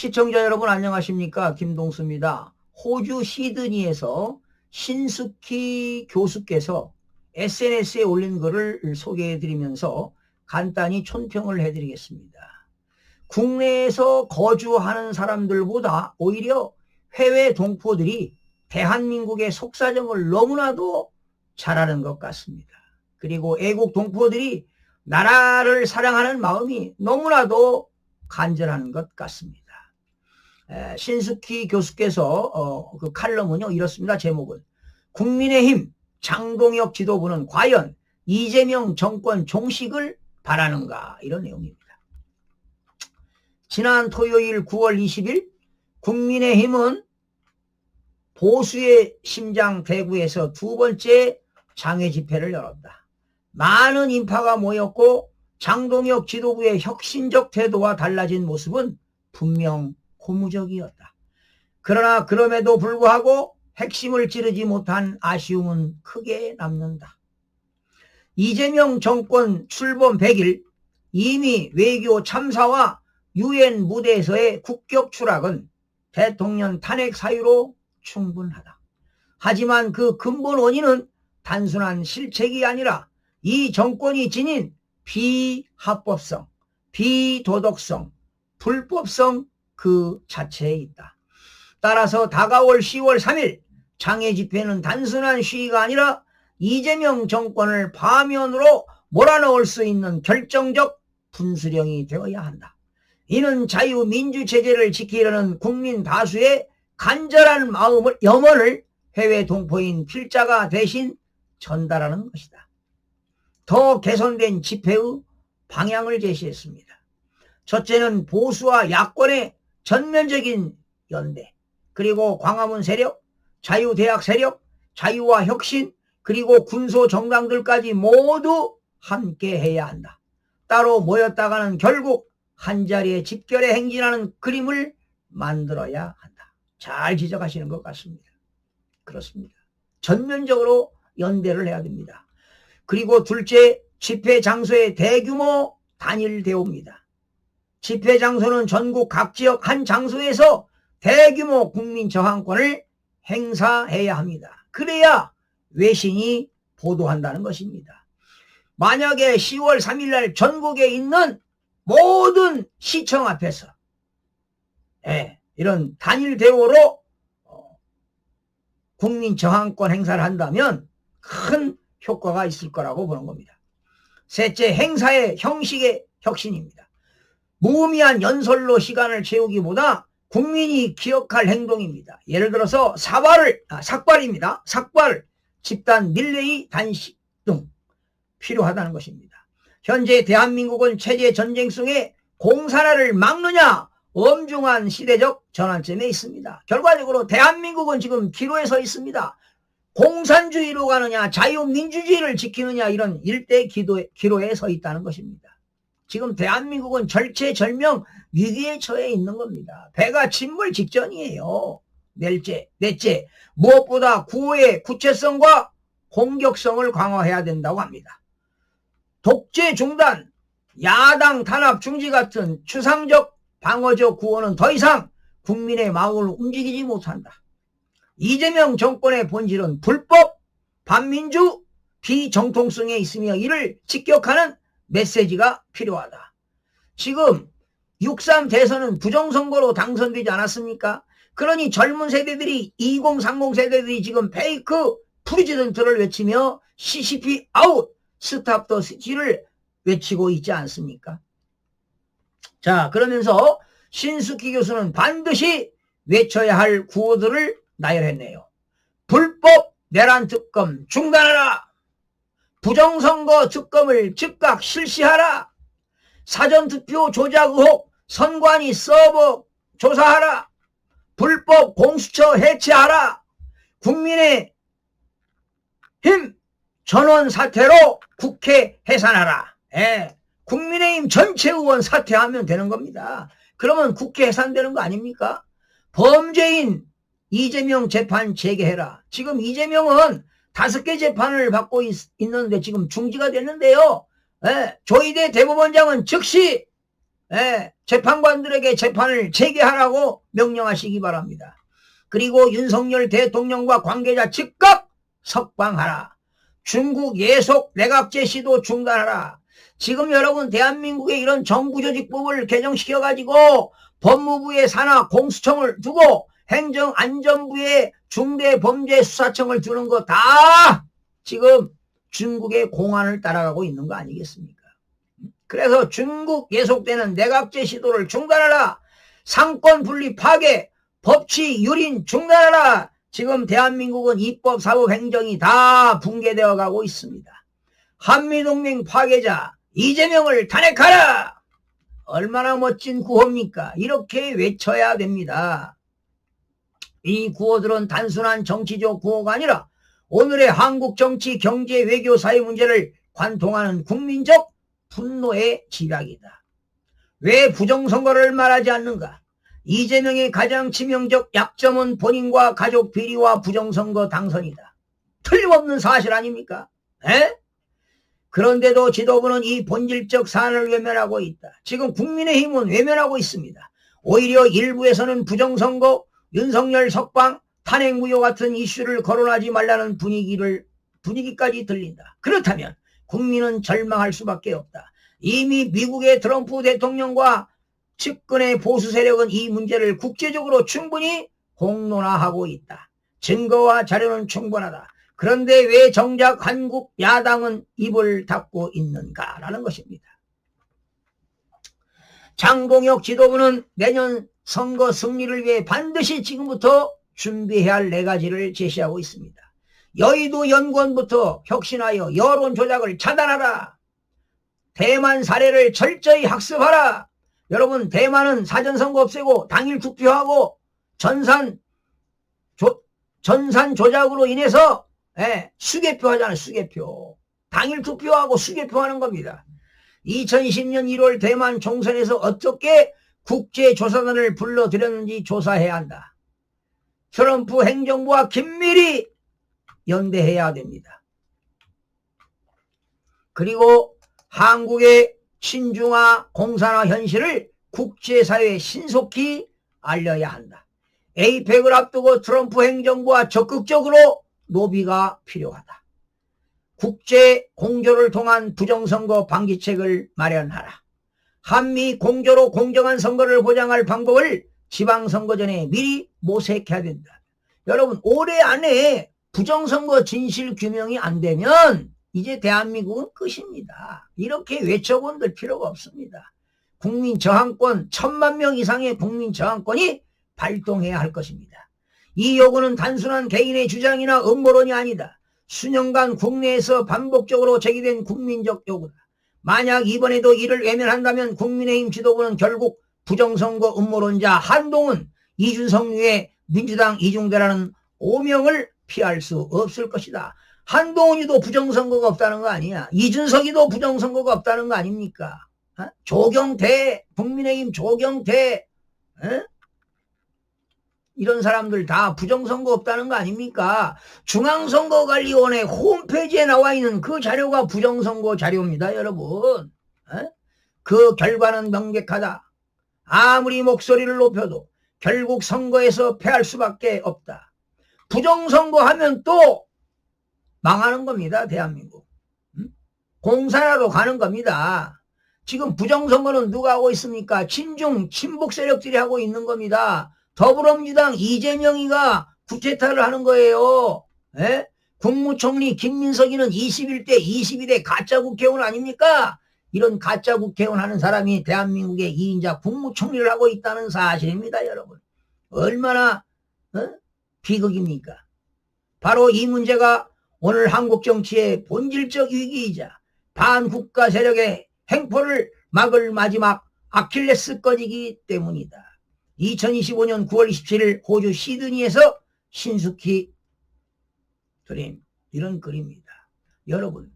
시청자 여러분 안녕하십니까 김동수입니다. 호주 시드니에서 신숙희 교수께서 SNS에 올린 글을 소개해 드리면서 간단히 촌평을 해 드리겠습니다. 국내에서 거주하는 사람들보다 오히려 해외 동포들이 대한민국의 속사정을 너무나도 잘 아는 것 같습니다. 그리고 애국 동포들이 나라를 사랑하는 마음이 너무나도 간절한 것 같습니다. 에, 신숙희 교수께서 어, 그 칼럼은요 이렇습니다. 제목은 국민의힘 장동혁 지도부는 과연 이재명 정권 종식을 바라는가 이런 내용입니다. 지난 토요일 9월 20일 국민의힘은 보수의 심장 대구에서 두 번째 장외 집회를 열었다. 많은 인파가 모였고 장동혁 지도부의 혁신적 태도와 달라진 모습은 분명 고무적이었다. 그러나 그럼에도 불구하고 핵심을 찌르지 못한 아쉬움은 크게 남는다. 이재명 정권 출범 100일 이미 외교 참사와 유엔 무대에서의 국격 추락은 대통령 탄핵 사유로 충분하다. 하지만 그 근본 원인은 단순한 실책이 아니라 이 정권이 지닌 비합법성, 비도덕성, 불법성 그 자체에 있다. 따라서 다가올 10월 3일 장애 집회는 단순한 시위가 아니라 이재명 정권을 파면으로 몰아넣을 수 있는 결정적 분수령이 되어야 한다. 이는 자유민주 체제를 지키려는 국민 다수의 간절한 마음을, 염원을 해외 동포인 필자가 대신 전달하는 것이다. 더 개선된 집회의 방향을 제시했습니다. 첫째는 보수와 야권의 전면적인 연대, 그리고 광화문 세력, 자유대학 세력, 자유와 혁신, 그리고 군소 정당들까지 모두 함께 해야 한다. 따로 모였다가는 결국 한자리에 집결에 행진하는 그림을 만들어야 한다. 잘 지적하시는 것 같습니다. 그렇습니다. 전면적으로 연대를 해야 됩니다. 그리고 둘째, 집회 장소의 대규모 단일 대우입니다. 집회 장소는 전국 각 지역 한 장소에서 대규모 국민 저항권을 행사해야 합니다. 그래야 외신이 보도한다는 것입니다. 만약에 10월 3일 날 전국에 있는 모든 시청 앞에서 예, 이런 단일 대우로 어, 국민 저항권 행사를 한다면 큰 효과가 있을 거라고 보는 겁니다. 셋째, 행사의 형식의 혁신입니다. 무의미한 연설로 시간을 채우기보다 국민이 기억할 행동입니다. 예를 들어서 사발을, 아, 삭발입니다. 삭발, 집단 릴레이 단식 등 필요하다는 것입니다. 현재 대한민국은 체제 전쟁 속에 공산화를 막느냐 엄중한 시대적 전환점에 있습니다. 결과적으로 대한민국은 지금 기로에 서 있습니다. 공산주의로 가느냐 자유민주주의를 지키느냐 이런 일대 기로에 서 있다는 것입니다. 지금 대한민국은 절체절명 위기에 처해 있는 겁니다. 배가 침몰 직전이에요. 넷째, 넷째, 무엇보다 구호의 구체성과 공격성을 강화해야 된다고 합니다. 독재 중단, 야당 탄압 중지 같은 추상적 방어적 구호는 더 이상 국민의 마음을 움직이지 못한다. 이재명 정권의 본질은 불법, 반민주, 비정통성에 있으며 이를 직격하는 메시지가 필요하다. 지금 6.3 대선은 부정선거로 당선되지 않았습니까? 그러니 젊은 세대들이 2030 세대들이 지금 페이크 프리지던트를 외치며 CCP 아웃 스탑 더 시티를 외치고 있지 않습니까? 자 그러면서 신숙희 교수는 반드시 외쳐야 할 구호들을 나열했네요. 불법 내란 특검 중단하라. 부정선거 특검을 즉각 실시하라. 사전투표 조작 의혹 선관위 서버 조사하라. 불법 공수처 해체하라. 국민의 힘 전원 사퇴로 국회 해산하라. 예. 국민의힘 전체 의원 사퇴하면 되는 겁니다. 그러면 국회 해산되는 거 아닙니까? 범죄인 이재명 재판 재개해라. 지금 이재명은 다섯 개 재판을 받고 있, 는데 지금 중지가 됐는데요. 예, 조희대 대법원장은 즉시 예, 재판관들에게 재판을 재개하라고 명령하시기 바랍니다. 그리고 윤석열 대통령과 관계자 즉각 석방하라. 중국 예속 내각제 시도 중단하라. 지금 여러분 대한민국의 이런 정부조직법을 개정시켜가지고 법무부의 산하 공수청을 두고 행정안전부의 중대범죄수사청을 두는 거 다 지금 중국의 공안을 따라가고 있는 거 아니겠습니까? 그래서 중국 예속되는 내각제 시도를 중단하라. 상권 분리 파괴, 법치 유린 중단하라. 지금 대한민국은 입법, 사법, 행정이 다 붕괴되어 가고 있습니다. 한미동맹 파괴자 이재명을 탄핵하라. 얼마나 멋진 구호입니까? 이렇게 외쳐야 됩니다. 이 구호들은 단순한 정치적 구호가 아니라 오늘의 한국 정치, 경제, 외교, 사회 문제를 관통하는 국민적 분노의 지략이다. 왜 부정선거를 말하지 않는가? 이재명의 가장 치명적 약점은 본인과 가족 비리와 부정선거 당선이다. 틀림없는 사실 아닙니까? 에? 그런데도 지도부는 이 본질적 사안을 외면하고 있다. 지금 국민의힘은 외면하고 있습니다. 오히려 일부에서는 부정선거, 윤석열 석방, 탄핵 무효 같은 이슈를 거론하지 말라는 분위기를 분위기까지 들린다. 그렇다면 국민은 절망할 수밖에 없다. 이미 미국의 트럼프 대통령과 측근의 보수 세력은 이 문제를 국제적으로 충분히 공론화하고 있다. 증거와 자료는 충분하다. 그런데 왜 정작 한국 야당은 입을 닫고 있는가라는 것입니다. 장동혁 지도부는 내년 선거 승리를 위해 반드시 지금부터 준비해야 할 네 가지를 제시하고 있습니다. 여의도 연구원부터 혁신하여 여론 조작을 차단하라. 대만 사례를 철저히 학습하라. 여러분 대만은 사전선거 없애고 당일 투표하고 전산 조, 전산 조작으로 인해서 예, 수개표 하잖아요 수개표 당일 투표하고 수개표 하는 겁니다 2020년 1월 대만 총선에서 어떻게 국제조사단을 불러들였는지 조사해야 한다 트럼프 행정부와 긴밀히 연대해야 됩니다 그리고 한국의 신중화 공산화 현실을 국제사회에 신속히 알려야 한다. 에이펙을 앞두고 트럼프 행정부와 적극적으로 노비가 필요하다. 국제 공조를 통한 부정선거 방지책을 마련하라. 한미 공조로 공정한 선거를 보장할 방법을 지방선거 전에 미리 모색해야 된다. 여러분 올해 안에 부정선거 진실 규명이 안 되면 이제 대한민국은 끝입니다. 이렇게 외쳐본들 필요가 없습니다. 국민 저항권 천만 명 이상의 국민 저항권이 발동해야 할 것입니다. 이 요구는 단순한 개인의 주장이나 음모론이 아니다. 수년간 국내에서 반복적으로 제기된 국민적 요구다. 만약 이번에도 이를 외면한다면 국민의힘 지도부는 결국 부정선거 음모론자 한동훈, 이준석 류의 민주당 이중대라는 오명을 피할 수 없을 것이다. 한동훈이도 부정선거가 없다는 거 아니야. 이준석이도 부정선거가 없다는 거 아닙니까? 어? 조경태, 국민의힘 조경태, 어? 이런 사람들 다 부정선거 없다는 거 아닙니까? 중앙선거관리원회 홈페이지에 나와 있는 그 자료가 부정선거 자료입니다, 여러분. 어? 그 결과는 명백하다. 아무리 목소리를 높여도 결국 선거에서 패할 수밖에 없다. 부정선거 하면 또 망하는 겁니다. 대한민국. 공산화로 가는 겁니다. 지금 부정선거는 누가 하고 있습니까? 친중, 친북 세력들이 하고 있는 겁니다. 더불어민주당 이재명이가 구체타를 하는 거예요. 에? 예? 국무총리 김민석이는 21대, 22대 가짜 국회의원 아닙니까? 이런 가짜 국회의원 하는 사람이 대한민국의 2인자 국무총리를 하고 있다는 사실입니다, 여러분. 얼마나 어? 비극입니까? 바로 이 문제가 오늘 한국 정치의 본질적 위기이자 반국가 세력의 행포를 막을 마지막 아킬레스 건이기 때문이다. 2025년 9월 27일 호주 시드니에서 신숙히 그림 이런 글입니다. 여러분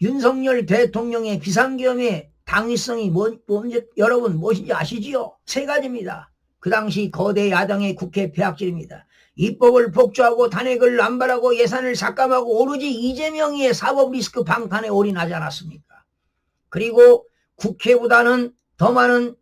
윤석열 대통령의 비상계엄의 당위성이 뭔, 뭔지 여러분 무엇인지 아시지요? 세 가지입니다. 그 당시 거대 야당의 국회 폐악질입니다. 입법을 폭주하고 탄핵을 남발하고 예산을 삭감하고 오로지 이재명의 사법 리스크 방탄에 올인하지 않았습니까? 그리고 국회보다는 더 많은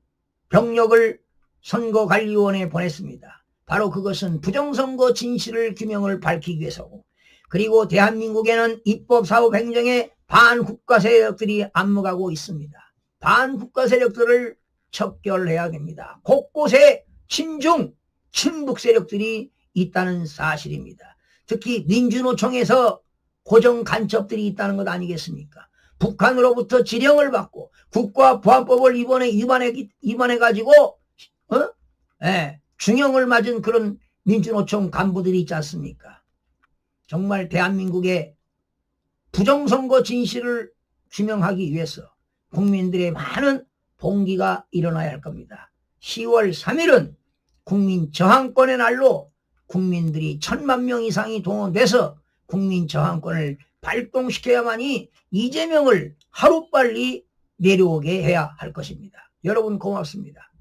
병력을 선거관리위원회에 보냈습니다. 바로 그것은 부정선거 진실을 규명을 밝히기 위해서고 그리고 대한민국에는 입법, 사법, 행정에 반국가 세력들이 안무가고 있습니다. 반국가 세력들을 척결해야 됩니다. 곳곳에 친중, 친북 세력들이 있다는 사실입니다. 특히 민주노총에서 고정 간첩들이 있다는 것 아니겠습니까? 북한으로부터 지령을 받고 국가보안법을 이번에 위반해, 위반해가지고, 어? 예, 중형을 맞은 그런 민주노총 간부들이 있지 않습니까? 정말 대한민국의 부정선거 진실을 규명하기 위해서 국민들의 많은 봉기가 일어나야 할 겁니다. 10월 3일은 국민 저항권의 날로 국민들이 천만 명 이상이 동원돼서 국민 저항권을 발동시켜야만이 이재명을 하루빨리 내려오게 해야 할 것입니다. 여러분 고맙습니다.